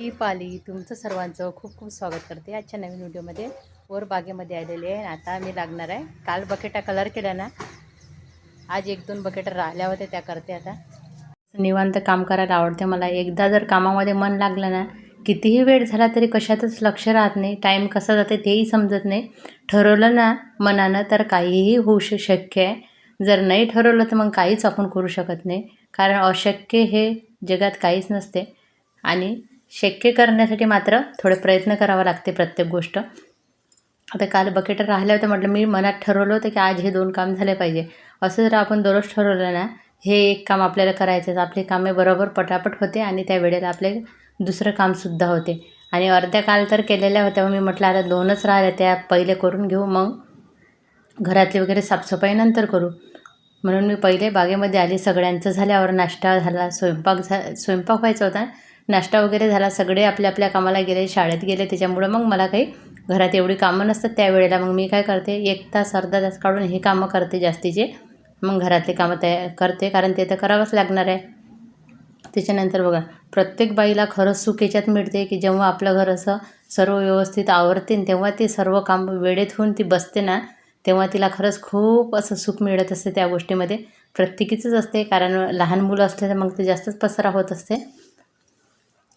मी पाली तुमचं सर्वांचं खूप खूप स्वागत करते आजच्या नवीन व्हिडिओमध्ये. वर बागेमध्ये आलेली आहे आता मी लागणार आहे. काल बकेटा कलर केला ना? आज एक दोन बकेटा राहिल्या होत्या त्या करते आता. निवांत काम करायला आवडते मला. एकदा जर कामामध्ये मन लागलं ना कितीही वेळ झाला तरी कशातच लक्ष राहत नाही. टाईम कसा जाते तेही समजत नाही. ठरवलं ना मनानं तर काहीही होऊ श शक्य आहे. जर नाही ठरवलं तर मग काहीच आपण करू शकत नाही. कारण अशक्य हे जगात काहीच नसते. आणि शक्य करण्यासाठी मात्र थोडे प्रयत्न करावा लागते प्रत्येक गोष्ट. आता काल बकेट राहिल्या होत्या म्हटलं मी मनात ठरवलं होतं की आज हे दोन काम झाले पाहिजे. असं जर आपण दररोज ठरवलं ना हे एक काम आपल्याला करायचं आहे आपले कामे बरोबर पटापट होते आणि त्या वेळेला आपले दुसरं कामसुद्धा होते. आणि अर्ध्या काल तर केलेल्या होत्या मग मी म्हटलं आता दोनच राहिल्या त्या पहिले करून घेऊ मग घरातली वगैरे साफसफाई नंतर करू. म्हणून मी पहिले बागेमध्ये आली सगळ्यांचं झाल्यावर नाश्ता झाला स्वयंपाक झा स्वयंपाक व्हायचा होता. नाश्ता वगैरे झाला सगळे आपल्या आपल्या कामाला गेले शाळेत गेले त्याच्यामुळं मग मला काही घरात एवढी कामं नसतात त्यावेळेला मग मी काय करते एक तास अर्धा तास काढून हे कामं करते जास्तीचे. मग घरातले कामं तया करते कारण ते तर करावंच लागणार आहे. त्याच्यानंतर बघा प्रत्येक बाईला खरंच सुख याच्यात मिळते की जेव्हा आपलं घर असं सर्व व्यवस्थित आवरते तेव्हा ते सर्व काम वेळेत होऊन ती बसते ना तेव्हा तिला खरंच खूप असं सुख मिळत असते त्या गोष्टीमध्ये. प्रत्येकीचंच असते कारण लहान मुलं असले तर मग ते जास्तच पसरा होत असते.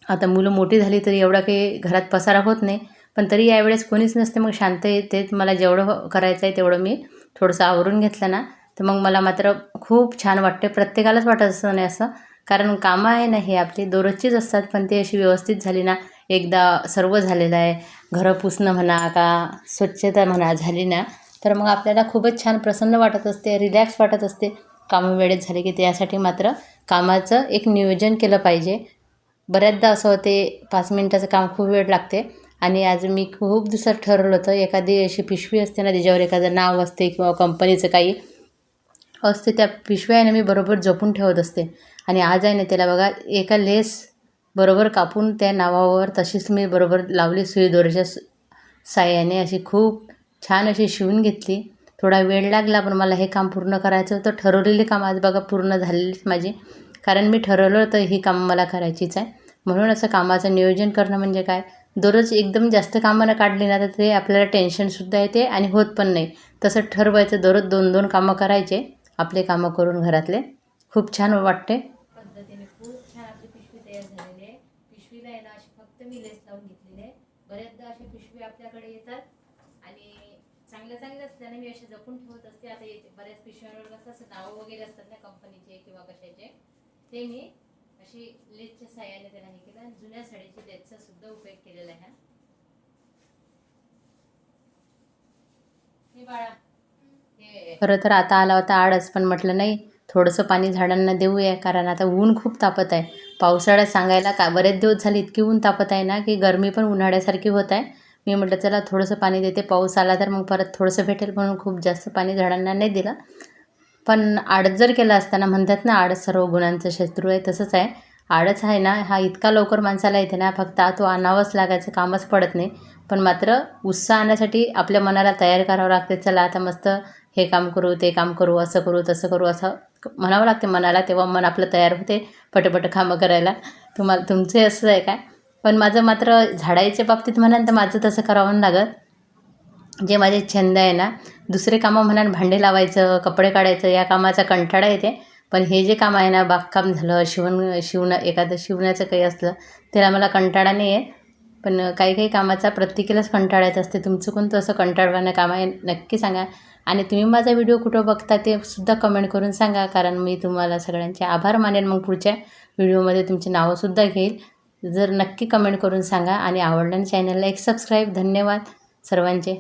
आता मुलं मोठी झाली तरी एवढा काही घरात पसारा होत नाही पण तरी यावेळेस कोणीच नसते मग शांत येते मला जेवढं हो- करायचं आहे तेवढं मी थोडंसं आवरून घेतलं ना तर मग मला मात्र खूप छान वाटते प्रत्येकालाच वाटत असतं नाही असं कारण कामं आहे ना हे आपली दररोजचीच असतात पण ती अशी व्यवस्थित झाली ना एकदा सर्व झालेलं आहे घरं पुसणं म्हणा का स्वच्छता म्हणा झाली ना तर मग आपल्याला खूपच छान प्रसन्न वाटत असते रिलॅक्स वाटत असते कामं वेळेत झाले की त्यासाठी मात्र कामाचं एक नियोजन केलं पाहिजे बऱ्याचदा असं होते पाच मिनटाचं काम खूप वेळ लागते. आणि आज मी खूप दिवसात ठरवलं होतं एखादी अशी पिशवी असते ना त्याच्यावर एखादं नाव असते किंवा कंपनीचं काही असते त्या पिशव्या आहे ना मी बरोबर जपून ठेवत असते. आणि आज आहे ना त्याला बघा एका लेस बरोबर कापून त्या नावावर तशीच मी बरोबर लावली सुई दोऱ्याच्या साह्याने अशी खूप छान अशी शिवून घेतली. थोडा वेळ लागला पण मला हे काम पूर्ण करायचं होतं. ठरवलेले काम आज बघा पूर्ण झालेलीच माझी. कारण मी ठरवलं होतं ही कामं मला करायचीच आहे. म्हणून असं कामाचं नियोजन करणं म्हणजे काय? दररोज एकदम जास्त कामं काढली ना तर ते आपल्याला टेन्शनसुद्धा येते आणि होत पण नाही. तसं ठरवायचं दररोज दोन दोन कामं करायचे आपले कामं करून घरातले. खूप छान वाटते. पद्धतीने खूप छान आपली पिशवी तयार झालेली आहे. पिशवीला आहे ना अशी फक्त मी लेस लावून घेतलेली आहे. बऱ्याचदा अशी पिशवी आपल्याकडे येतात आणि चांगल्या चांगल्या असल्याने मी जपून ठेवत असते. आता बऱ्याच पिशव्यांवर कसं नावं वगैरे असतात ना कंपनीचे किंवा कशाचे. ते मी अशी लेसच्या साह्याने त्याला हे केलं आणि जुन्या साडीची लेसचा सुद्धा उपयोग केलेला आहे. हे बाळा खरं तर आता आला होता आडच पण म्हटलं नाही थोडंसं पाणी झाडांना देऊया कारण आता ऊन खूप तापत आहे. पावसाळ्यात सांगायला का बरेच दिवस झाले इतकी ऊन तापत आहे ना की गरमी पण उन्हाळ्यासारखी होत आहे. मी म्हटलं चला थोडंसं पाणी देते पाऊस आला तर मग परत थोडंसं भेटेल म्हणून खूप जास्त पाणी झाडांना नाही दिलं. पण आडच जर केलं असताना म्हणतात ना आडत सर्व गुणांचं शत्रू आहे तसंच आहे. आडच आहे ना हा इतका लवकर माणसाला येते ना फक्त तो आणावंच लागायचं कामच पडत नाही. पण मात्र उत्साह आणण्यासाठी आपल्या मनाला तयार करावं लागते चला आता मस्त हे काम करू ते काम करू असं करू तसं करू असं म्हणावं लागते मनाला तेव्हा मन आपलं तयार होते पटपट कामं करायला. तुम्हाला तुमचे असं आहे काय पण माझं मात्र झाडायच्या बाबतीत म्हणाल तर माझं तसं करावं लागत. जे माझे छंद आहे ना दुसरे कामं म्हणाल भांडे लावायचं कपडे काढायचं या कामाचा कंटाळा येते. पण हे जे काम आहे ना बागकाम झालं शिवण शिवणं एखादं शिवण्याचं काही असलं त्याला मला कंटाळा नाही आहे पण काही काही कामाचा प्रत्येकीलाच कंटाळा येत असते. तुमचं कोणतं असं कंटाळवाणं काम आहे नक्की सांगा. आणि तुम्ही माझा व्हिडिओ कुठं बघता ते सुद्धा कमेंट करून सांगा कारण मी तुम्हाला सगळ्यांचे आभार मानेन. मग पुढच्या व्हिडिओमध्ये तुमचे नावंसुद्धा घेईल. जर नक्की कमेंट करून सांगा. आणि आवडल्याने चॅनलला एक सबस्क्राईब धन्यवाद. सर्वांचे.